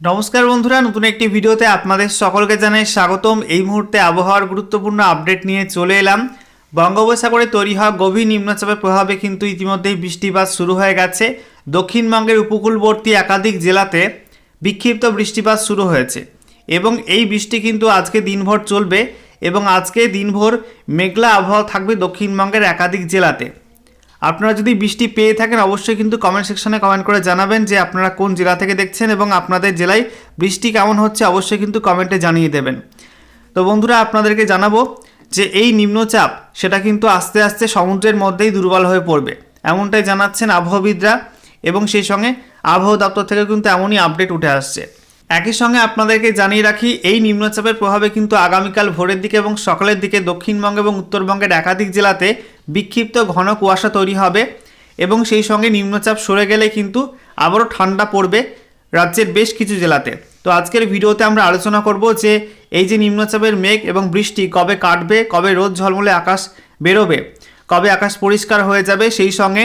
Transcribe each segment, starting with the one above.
নমস্কার বন্ধুরা, নতুন একটি ভিডিওতে আপনাদের সকলকে জানাই স্বাগতম। এই মুহূর্তে আবহাওয়ার গুরুত্বপূর্ণ আপডেট নিয়ে চলে এলাম। বঙ্গোপসাগরে তৈরি হওয়া গভীর নিম্নচাপের প্রভাবে কিন্তু ইতিমধ্যেই বৃষ্টিপাত শুরু হয়ে গেছে। দক্ষিণবঙ্গের উপকূলবর্তী একাধিক জেলাতে বিক্ষিপ্ত বৃষ্টিপাত শুরু হয়েছে এবং এই বৃষ্টি কিন্তু আজকে দিনভর চলবে এবং আজকে দিনভর মেঘলা আবহাওয়া থাকবে দক্ষিণবঙ্গের একাধিক জেলাতে। আপনারা যদি বৃষ্টি পেয়ে থাকেন, অবশ্যই কিন্তু কমেন্ট সেকশনে কমেন্ট করে জানাবেন যে আপনারা কোন জেলা থেকে দেখছেন এবং আপনাদের জেলায় বৃষ্টি কেমন হচ্ছে, অবশ্যই কিন্তু কমেন্টে জানিয়ে দেবেন। তো বন্ধুরা, আপনাদেরকে জানাব যে এই নিম্নচাপ, সেটা কিন্তু আস্তে আস্তে সমুদ্রের মধ্যেই দুর্বল হয়ে পড়বে। এমনটাই জানাচ্ছেন আবহাওয়াবিদরা এবং সেই সঙ্গে আবহাওয়া দপ্তর থেকে কিন্তু এমনই আপডেট উঠে আসছে। একই সঙ্গে আপনাদেরকে জানিয়ে রাখি, এই নিম্নচাপের প্রভাবে কিন্তু আগামীকাল ভোরের দিকে এবং সকালের দিকে দক্ষিণবঙ্গ এবং উত্তরবঙ্গের একাধিক জেলাতে বিক্ষিপ্ত ঘন কুয়াশা তৈরি হবে এবং সেই সঙ্গে নিম্নচাপ সরে গেলে কিন্তু আবারও ঠান্ডা পড়বে রাজ্যের বেশ কিছু জেলাতে। তো আজকের ভিডিওতে আমরা আলোচনা করব যে এই যে নিম্নচাপের মেঘ এবং বৃষ্টি কবে কাটবে, কবে রোদ ঝলমলে আকাশ বেরোবে, কবে আকাশ পরিষ্কার হয়ে যাবে, সেই সঙ্গে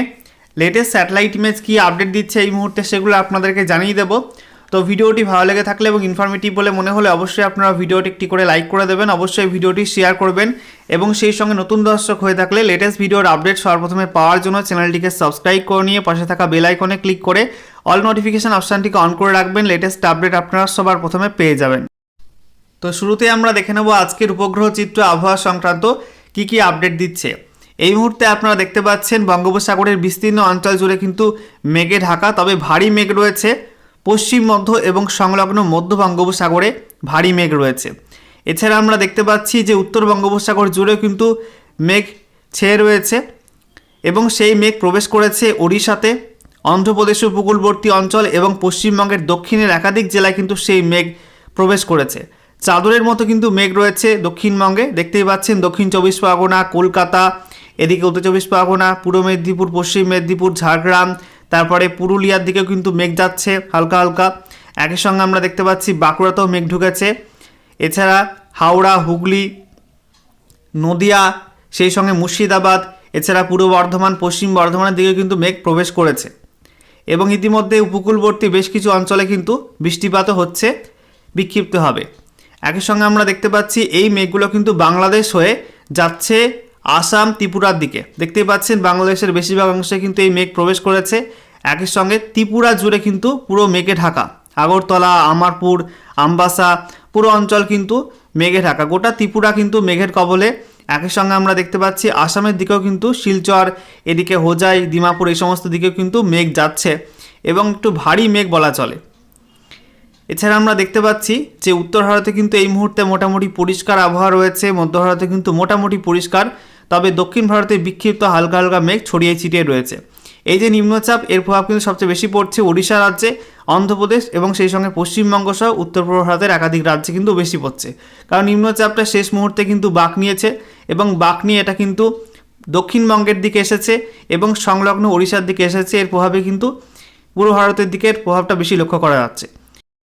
লেটেস্ট স্যাটেলাইট ইমেজ কী আপডেট দিচ্ছে এই মুহূর্তে সেগুলো আপনাদেরকে জানিয়ে দেবো। তো ভিডিওটি ভালো লেগে থাকলে এবং ইনফরমেটিভ বলে মনে হলে অবশ্যই আপনারা ভিডিওটি একটি করে লাইক করে দেবেন, অবশ্যই ভিডিওটি শেয়ার করবেন এবং সেই সঙ্গে নতুন দর্শক হয়ে থাকলে লেটেস্ট ভিডিওর আপডেট সর্বপ্রথমে পাওয়ার জন্য চ্যানেলটিকে সাবস্ক্রাইব করে নিয়ে পাশে থাকা বেল আইকনে ক্লিক করে অল নোটিফিকেশান অপশানটিকে অন করে রাখবেন লেটেস্ট আপডেট আপনারা সবার প্রথমে পেয়ে যাবেন। তো শুরুতে আমরা দেখে নেব আজকের উপগ্রহ চিত্র আবহাওয়া সংক্রান্ত কি কি আপডেট দিচ্ছে। এই মুহূর্তে আপনারা দেখতে পাচ্ছেন বঙ্গোপসাগরের বিস্তীর্ণ অঞ্চল জুড়ে কিন্তু মেঘে ঢাকা, তবে ভারী মেঘ রয়েছে। পশ্চিম মধ্য এবং সংলগ্ন মধ্য বঙ্গোপসাগরে ভারী মেঘ রয়েছে। এছাড়া আমরা দেখতে পাচ্ছি যে উত্তর বঙ্গোপসাগর জুড়ে কিন্তু মেঘ ছেয়ে রয়েছে এবং সেই মেঘ প্রবেশ করেছে ওড়িশাতে অন্ধ্রপ্রদেশের উপকূলবর্তী অঞ্চল এবং পশ্চিমবঙ্গের দক্ষিণের একাধিক জেলায় কিন্তু সেই মেঘ প্রবেশ করেছে। চাদরের মতো কিন্তু মেঘ রয়েছে দক্ষিণবঙ্গে। দেখতেই পাচ্ছেন দক্ষিণ চব্বিশ পরগনা, কলকাতা, এদিকে উত্তর চব্বিশ পরগনা, পূর্ব মেদিনীপুর, পশ্চিম মেদিনীপুর, ঝাড়গ্রাম তারপরে পুরুলিয়ার দিকেও কিন্তু মেঘ যাচ্ছে, হালকা হালকা। একই সঙ্গে আমরা দেখতে পাচ্ছি বাঁকুড়াতেও মেঘ ঢুকেছে। এছাড়া হাওড়া, হুগলি, নদিয়া, সেই সঙ্গে মুর্শিদাবাদ, এছাড়া পূর্ব বর্ধমান, পশ্চিম বর্ধমানের দিকে কিন্তু মেঘ প্রবেশ করেছে। এবং ইতিমধ্যে উপকূলবর্তী বেশ কিছু অঞ্চলে কিন্তু বৃষ্টিপাতও হচ্ছে, বিক্ষিপ্ত হবে। একই সঙ্গে আমরা দেখতে পাচ্ছি এই মেঘগুলো কিন্তু বাংলাদেশ হয়ে যাচ্ছে আসাম ত্রিপুরার দিকে। দেখতেই পাচ্ছেন, বাংলাদেশের বেশিরভাগ অংশে কিন্তু এই মেঘ প্রবেশ করেছে। একই সঙ্গে ত্রিপুরা জুড়ে কিন্তু পুরো মেঘে ঢাকা। আগরতলা, আমারপুর, আমবাসা, পুরো অঞ্চল কিন্তু মেঘে ঢাকা। গোটা ত্রিপুরা কিন্তু মেঘের কবলে। একই সঙ্গে আমরা দেখতে পাচ্ছি, আসামের দিকেও কিন্তু শিলচর, এদিকে হোজাই দিমাপুর এই সমস্ত দিকেও কিন্তু মেঘ যাচ্ছে এবং একটু ভারী মেঘ বলা চলে। এছাড়া আমরা দেখতে পাচ্ছি যে উত্তর ভারতে কিন্তু এই মুহূর্তে মোটামুটি পরিষ্কার আবহাওয়া রয়েছে। মধ্য ভারতে কিন্তু মোটামুটি পরিষ্কার। তবে দক্ষিণ ভারতে বিক্ষিপ্ত হালকা হালকা মেঘ ছড়িয়ে ছিটিয়ে রয়েছে। এই যে নিম্নচাপ, এর প্রভাব কিন্তু সবচেয়ে বেশি পড়ছে ওড়িশা রাজ্যে, অন্ধ্রপ্রদেশ এবং সেই সঙ্গে পশ্চিমবঙ্গ সহ উত্তর পূর্ব ভারতের একাধিক রাজ্যে কিন্তু বেশি পড়ছে। কারণ নিম্নচাপটা শেষ মুহূর্তে কিন্তু বাঁক নিয়েছে এবং বাঁক নিয়ে এটা কিন্তু দক্ষিণবঙ্গের দিকে এসেছে এবং সংলগ্ন ওড়িশার দিকে এসেছে। এর প্রভাবে কিন্তু পূর্ব ভারতের দিকের প্রভাবটা বেশি লক্ষ্য করা যাচ্ছে।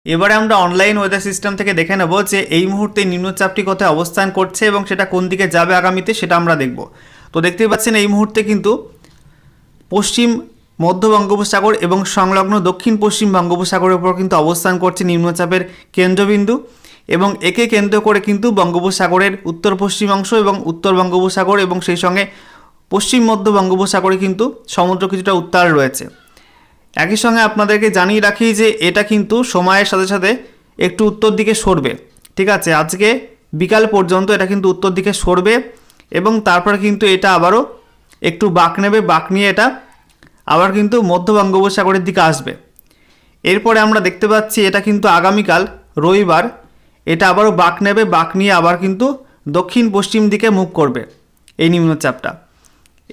এবারে আমরা অনলাইন ওয়েদার সিস্টেম থেকে দেখে নেব যে এই মুহূর্তে নিম্নচাপটি কোথায় অবস্থান করছে এবং সেটা কোন দিকে যাবে আগামীতে সেটা আমরা দেখব। তো দেখতেই পাচ্ছেন এই মুহূর্তে কিন্তু পশ্চিম মধ্য বঙ্গোপসাগর এবং সংলগ্ন দক্ষিণ পশ্চিম বঙ্গোপসাগরের উপর কিন্তু অবস্থান করছে নিম্নচাপের কেন্দ্রবিন্দু এবং একে কেন্দ্র করে কিন্তু বঙ্গোপসাগরের উত্তর পশ্চিম অংশ এবং উত্তর বঙ্গোপসাগর এবং সেই সঙ্গে পশ্চিম মধ্য বঙ্গোপসাগরে কিন্তু সমুদ্র কিছুটা উত্তাল রয়েছে। একই সঙ্গে আপনাদেরকে জানিয়ে রাখি যে এটা কিন্তু সময়ের সাথে সাথে একটু উত্তর দিকে সরবে। ঠিক আছে, আজকে বিকাল পর্যন্ত এটা কিন্তু উত্তর দিকে সরবে এবং তারপর কিন্তু এটা আবারও একটু বাঁক নেবে, বাঁক নিয়ে এটা আবার কিন্তু মধ্য বঙ্গোপসাগরের দিকে আসবে। এরপরে আমরা দেখতে পাচ্ছি এটা কিন্তু আগামীকাল, রবিবার, এটা আবারও বাঁক নেবে, বাঁক নিয়ে আবার কিন্তু দক্ষিণ পশ্চিম দিকে মুখ করবে এই নিম্নচাপটা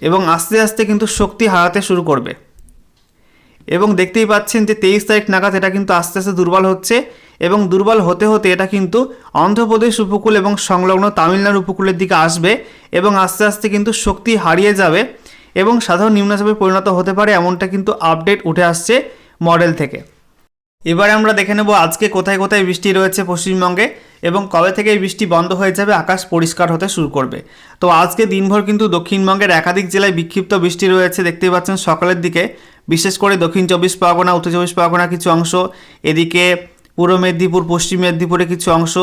এবং আস্তে আস্তে কিন্তু শক্তি হারাতে শুরু করবে। এবং দেখতেই পাচ্ছেন যে তেইশ তারিখ নাগাদ এটা কিন্তু আস্তে আস্তে দুর্বল হচ্ছে এবং দুর্বল হতে হতে এটা কিন্তু অন্ধ্রপ্রদেশ উপকূল এবং সংলগ্ন তামিলনাড়ু উপকূলের দিকে আসবে এবং আস্তে আস্তে কিন্তু শক্তি হারিয়ে যাবে এবং সাধারণ নিম্নচাপে পরিণত হতে পারে এমনটা কিন্তু আপডেট উঠে আসছে মডেল থেকে। এবারে আমরা দেখে নেব আজকে কোথায় কোথায় বৃষ্টি রয়েছে পশ্চিমবঙ্গে এবং কবে থেকে বৃষ্টি বন্ধ হয়ে যাবে, আকাশ পরিষ্কার হতে শুরু করবে। তো আজকে দিনভর কিন্তু দক্ষিণবঙ্গের একাধিক জেলায় বিক্ষিপ্ত বৃষ্টি রয়েছে, দেখতেই পাচ্ছেন সকালের দিকে। বিশেষ করে দক্ষিণ চব্বিশ পরগনা, উত্তর চব্বিশ পরগনা কিছু অংশ, এদিকে পূর্ব মেদিনীপুর, পশ্চিম মেদিনীপুরের কিছু অংশ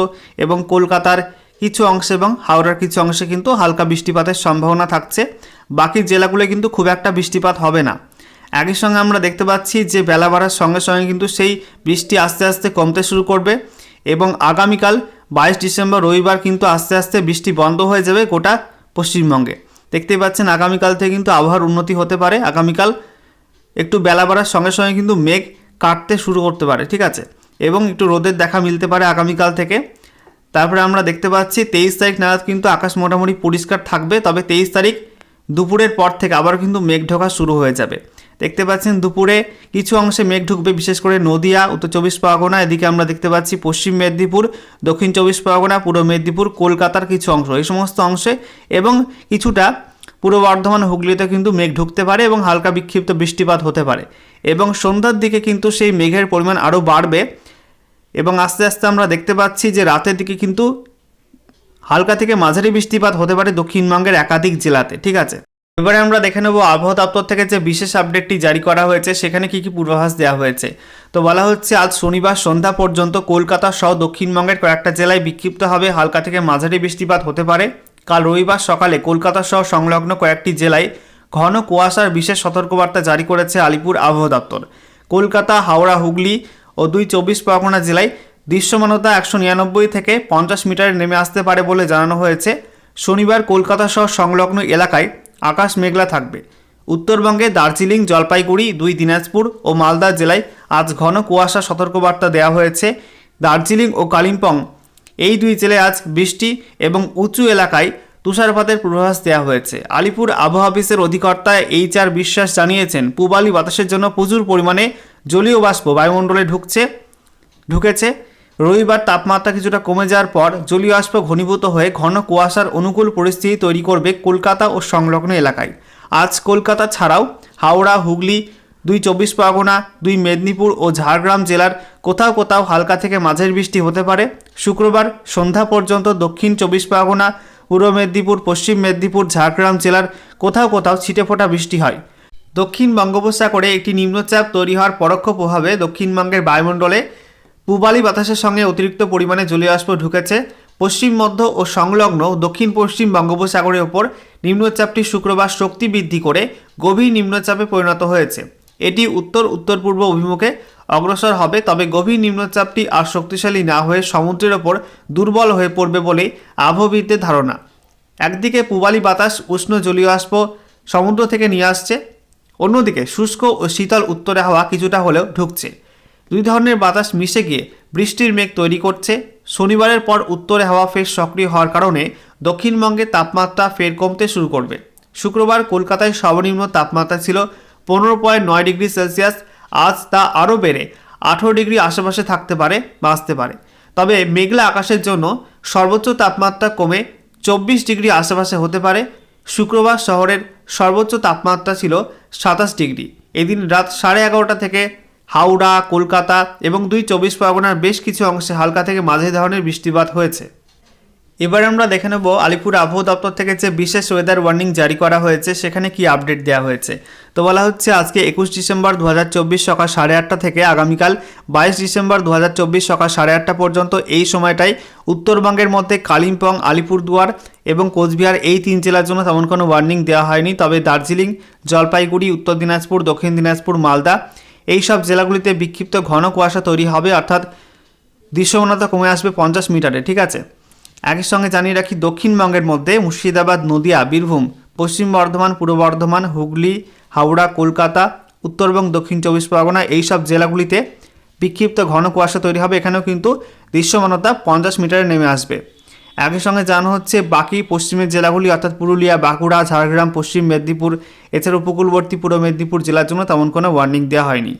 এবং কলকাতার কিছু অংশ এবং হাওড়ার কিছু অংশে কিন্তু হালকা বৃষ্টিপাতের সম্ভাবনা থাকছে। বাকি জেলাগুলো কিন্তু খুব একটা বৃষ্টিপাত হবে না। একই সঙ্গে আমরা দেখতে পাচ্ছি যে বেলা বাড়ার সঙ্গে সঙ্গে কিন্তু সেই বৃষ্টি আস্তে আস্তে কমতে শুরু করবে এবং আগামীকাল বাইশ ডিসেম্বর রবিবার কিন্তু আস্তে আস্তে বৃষ্টি বন্ধ হয়ে যাবে গোটা পশ্চিমবঙ্গে। দেখতেই পাচ্ছেন আগামীকাল থেকে কিন্তু আবহাওয়ার উন্নতি হতে পারে। আগামীকাল একটু বেলা বাড়ার সঙ্গে সঙ্গে কিন্তু মেঘ কাটতে শুরু করতে পারে, ঠিক আছে? এবং একটু রোদের দেখা মিলতে পারে আগামীকাল থেকে। তারপরে আমরা দেখতে পাচ্ছি তেইশ তারিখ নাগাদ কিন্তু আকাশ মোটামুটি পরিষ্কার থাকবে, তবে তেইশ তারিখ দুপুরের পর থেকে আবার কিন্তু মেঘ ঢোকা শুরু হয়ে যাবে। দেখতে পাচ্ছেন দুপুরে কিছু অংশে মেঘ ঢুকবে, বিশেষ করে নদিয়া, উত্তর চব্বিশ পরগনা, এদিকে আমরা দেখতে পাচ্ছি পশ্চিম মেদিনীপুর, দক্ষিণ চব্বিশ পরগনা, পূর্ব মেদিনীপুর, কলকাতার কিছু অংশ। এই সমস্ত অংশে এবং কিছুটা পূর্ব বর্ধমান, হুগলিতে কিন্তু মেঘ ঢুকতে পারে এবং হালকা বিক্ষিপ্ত বৃষ্টিপাত হতে পারে। এবং সন্ধ্যার দিকে কিন্তু সেই মেঘের পরিমাণ আরও বাড়বে এবং আস্তে আস্তে আমরা দেখতে পাচ্ছি যে রাতের দিকে কিন্তু হালকা থেকে মাঝারি বৃষ্টিপাত হতে পারে দক্ষিণবঙ্গের একাধিক জেলাতে, ঠিক আছে? এবারে আমরা দেখে নেব আবহাওয়া দপ্তর থেকে যে বিশেষ আপডেটটি জারি করা হয়েছে, সেখানে কি কি পূর্বাভাস দেওয়া হয়েছে। তো বলা হচ্ছে, আজ শনিবার সন্ধ্যা পর্যন্ত কলকাতা সহ দক্ষিণবঙ্গের কয়েকটা জেলায় বিক্ষিপ্ত হবে হালকা থেকে মাঝারি বৃষ্টিপাত হতে পারে। কাল রবিবার সকালে কলকাতা সহ সংলগ্ন কয়েকটি জেলায় ঘন কুয়াশার বিশেষ সতর্কবার্তা জারি করেছে আলিপুর আবহাওয়া দপ্তর। কলকাতা, হাওড়া, হুগলি ও দুই চব্বিশ পরগনা জেলায় দৃশ্যমানতা একশো নিরানব্বই থেকে পঞ্চাশ মিটারে নেমে আসতে পারে বলে জানানো হয়েছে। শনিবার কলকাতা সহ সংলগ্ন এলাকায় আকাশ মেঘলা থাকবে। উত্তরবঙ্গে দার্জিলিং, জলপাইগুড়ি, দুই দিনাজপুর ও মালদা জেলায় আজ ঘন কুয়াশা সতর্কবার্তা দেওয়া হয়েছে। দার্জিলিং ও কালিম্পং, এই দুই জেলায় আজ বৃষ্টি এবং উঁচু এলাকায় তুষারপাতের পূর্বাভাস দেওয়া হয়েছে। আলিপুর আবহাওয়া অফিসের অধিকর্তা এইচ আর বিশ্বাস জানিয়েছেন, পূবালি বাতাসের জন্য প্রচুর পরিমাণে জলীয় বাষ্প বায়ুমণ্ডলে ঢুকছে, ঢুকেছে। রবিবার তাপমাত্রা কিছুটা কমে যাওয়ার পর জলীয় বাষ্প ঘনীভূত হয়ে ঘন কুয়াশার অনুকূল পরিস্থিতি তৈরি করবে কলকাতা ও সংলগ্ন এলাকায়। আজ কলকাতা ছাড়াও হাওড়া, হুগলি, দুই চব্বিশ পরগনা, দুই মেদিনীপুর ও ঝাড়গ্রাম জেলার কোথাও কোথাও হালকা থেকে মাঝের বৃষ্টি হতে পারে। শুক্রবার সন্ধ্যা পর্যন্ত দক্ষিণ চব্বিশ পরগনা, পূর্ব মেদিনীপুর, পশ্চিম মেদিনীপুর, ঝাড়গ্রাম জেলার কোথাও কোথাও ছিটেফোঁটা বৃষ্টি হয়। দক্ষিণ বঙ্গোপসাগরে একটি নিম্নচাপ তৈরি হওয়ার পরোক্ষ প্রভাবে দক্ষিণবঙ্গের বায়ুমণ্ডলে পূবালি বাতাসের সঙ্গে অতিরিক্ত পরিমাণে জলীয় বাষ্প ঢুকেছে। পশ্চিম মধ্য ও সংলগ্ন দক্ষিণ পশ্চিম বঙ্গোপসাগরের ওপর নিম্নচাপটি শুক্রবার শক্তি বৃদ্ধি করে গভীর নিম্নচাপে পরিণত হয়েছে। এটি উত্তর উত্তর পূর্ব অভিমুখে অগ্রসর হবে, তবে গভীর নিম্নচাপটি আর শক্তিশালী না হয়ে সমুদ্রের ওপর দুর্বল হয়ে পড়বে বলে আবহবিদদের ধারণা। একদিকে পূবালি বাতাস উষ্ণ জলীয় বাষ্প সমুদ্র থেকে নিয়ে আসছে, অন্যদিকে শুষ্ক ও শীতল উত্তরে হাওয়া কিছুটা হলেও ঢুকছে। দুই ধরনের বাতাস মিশে গিয়ে বৃষ্টির মেঘ তৈরি করছে। শনিবারের পর উত্তরে হাওয়া ফের সক্রিয় হওয়ার কারণে দক্ষিণবঙ্গে তাপমাত্রা ফের কমতে শুরু করবে। শুক্রবার কলকাতায় সর্বনিম্ন তাপমাত্রা ছিল পনেরো পয়েন্ট নয় ডিগ্রি সেলসিয়াস। আজ তা আরও বেড়ে আঠেরো ডিগ্রি আশেপাশে থাকতে পারে বাঁচতে পারে। তবে মেঘলা আকাশের জন্য সর্বোচ্চ তাপমাত্রা কমে চব্বিশ ডিগ্রি আশেপাশে হতে পারে। শুক্রবার শহরের সর্বোচ্চ তাপমাত্রা ছিল সাতাশ ডিগ্রি। এদিন রাত সাড়ে এগারোটা থেকে হাওড়া, কলকাতা এবং দুই চব্বিশ পরগনার বেশ কিছু অংশে হালকা থেকে মাঝারি ধরনের বৃষ্টিপাত হয়েছে। এবার আমরা দেখে নেব আলিপুর আবহাওয়া দপ্তর থেকে যে বিশেষ ওয়েদার ওয়ার্নিং জারি করা হয়েছে, সেখানে কি আপডেট দেওয়া হয়েছে। তো বলা হচ্ছে, আজকে একুশ ডিসেম্বর দু হাজার চব্বিশ সকাল সাড়ে আটটা থেকে আগামীকাল বাইশ ডিসেম্বর দু হাজার চব্বিশ সকাল সাড়ে আটটা পর্যন্ত এই সময়টায় উত্তরবঙ্গের মধ্যে কালিম্পং, আলিপুরদুয়ার এবং কোচবিহার এই তিন জেলার জন্য তেমন কোনো ওয়ার্নিং দেওয়া হয়নি। তবে দার্জিলিং, জলপাইগুড়ি, উত্তর দিনাজপুর, দক্ষিণ দিনাজপুর, মালদা এই সব জেলাগুলিতে বিক্ষিপ্ত ঘন কুয়াশা তৈরি হবে, অর্থাৎ দৃশ্যমানতা কমে আসবে পঞ্চাশ মিটারে, ঠিক আছে? একই সঙ্গে জানিয়ে রাখি, দক্ষিণবঙ্গের মধ্যে মুর্শিদাবাদ, নদিয়া, বীরভূম, পশ্চিম বর্ধমান, পূর্ব বর্ধমান, হুগলি, হাওড়া, কলকাতা উত্তরবঙ্গ দক্ষিণ চব্বিশ পরগনা এই সব জেলাগুলিতে বিক্ষিপ্ত ঘন কুয়াশা তৈরি হবে। এখানেও কিন্তু দৃশ্যমানতা পঞ্চাশ মিটারে নেমে আসবে। একই সঙ্গে জানানো হচ্ছে, বাকি পশ্চিমের জেলাগুলি, অর্থাৎ পুরুলিয়া, বাঁকুড়া, ঝাড়গ্রাম, পশ্চিম মেদিনীপুর, এছাড়া উপকূলবর্তী পূর্ব মেদিনীপুর জেলার জন্য তেমন কোনো ওয়ার্নিং দেওয়া হয়নি।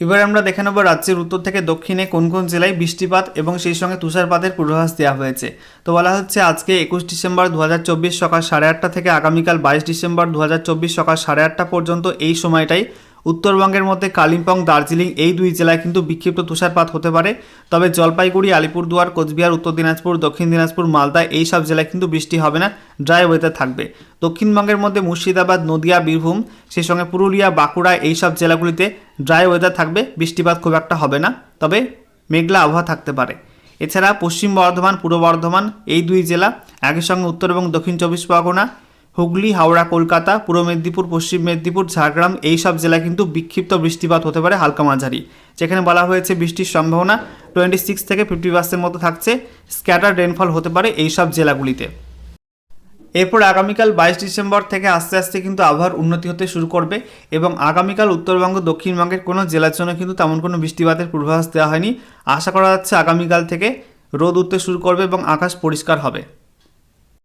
এবার আমরা দেখে নেব রাজ্যের উত্তর থেকে দক্ষিণে কোন কোন জেলায় বৃষ্টিপাত এবং সেই সঙ্গে তুষারপাতের পূর্বাভাস দেওয়া হয়েছে। তো বলা হচ্ছে, আজকে একুশ ডিসেম্বর দু হাজার চব্বিশ সকাল সাড়ে আটটা থেকে আগামীকাল বাইশ ডিসেম্বর দু হাজার চব্বিশ সকাল সাড়ে আটটা পর্যন্ত এই সময়টাই উত্তরবঙ্গের মধ্যে কালিম্পং, দার্জিলিং এই দুই জেলায় কিন্তু বিক্ষিপ্ত তুষারপাত হতে পারে। তবে জলপাইগুড়ি, আলিপুরদুয়ার, কোচবিহার, উত্তর দিনাজপুর, দক্ষিণ দিনাজপুর, মালদা এই সব জেলায় কিন্তু বৃষ্টি হবে না ড্রাই ওয়েদার থাকবে। দক্ষিণবঙ্গের মধ্যে মুর্শিদাবাদ, নদিয়া, বীরভূম, সেই সঙ্গে পুরুলিয়া, বাঁকুড়া এই সব জেলাগুলিতে ড্রাই ওয়েদার থাকবে, বৃষ্টিপাত খুব একটা হবে না, তবে মেঘলা আবহাওয়া থাকতে পারে। এছাড়া পশ্চিম বর্ধমান, পূর্ব বর্ধমান এই দুই জেলা একই সঙ্গে উত্তর এবং দক্ষিণ চব্বিশ পরগনা হুগলি, হাওড়া, কলকাতা, পূর্ব মেদিনীপুর, পশ্চিম মেদিনীপুর, ঝাড়গ্রাম, এই সব জেলায় কিন্তু বিক্ষিপ্ত বৃষ্টিপাত হতে পারে হালকা মাঝারি। যেখানে বলা হয়েছে বৃষ্টির সম্ভাবনা টোয়েন্টি সিক্স থেকে ফিফটি পার্সেন্ট মতো থাকছে। স্ক্যাটার রেনফল হতে পারে এই সব জেলাগুলিতে। এরপর আগামীকাল বাইশ ডিসেম্বর থেকে আস্তে আস্তে কিন্তু আবহাওয়ার উন্নতি হতে শুরু করবে এবং আগামীকাল উত্তরবঙ্গ, দক্ষিণবঙ্গের কোনো জেলার জন্য কিন্তু তেমন কোনো বৃষ্টিপাতের পূর্বাভাস দেওয়া হয়নি। আশা করা যাচ্ছে আগামীকাল থেকে রোদ উঠতে শুরু করবে এবং আকাশ পরিষ্কার হবে।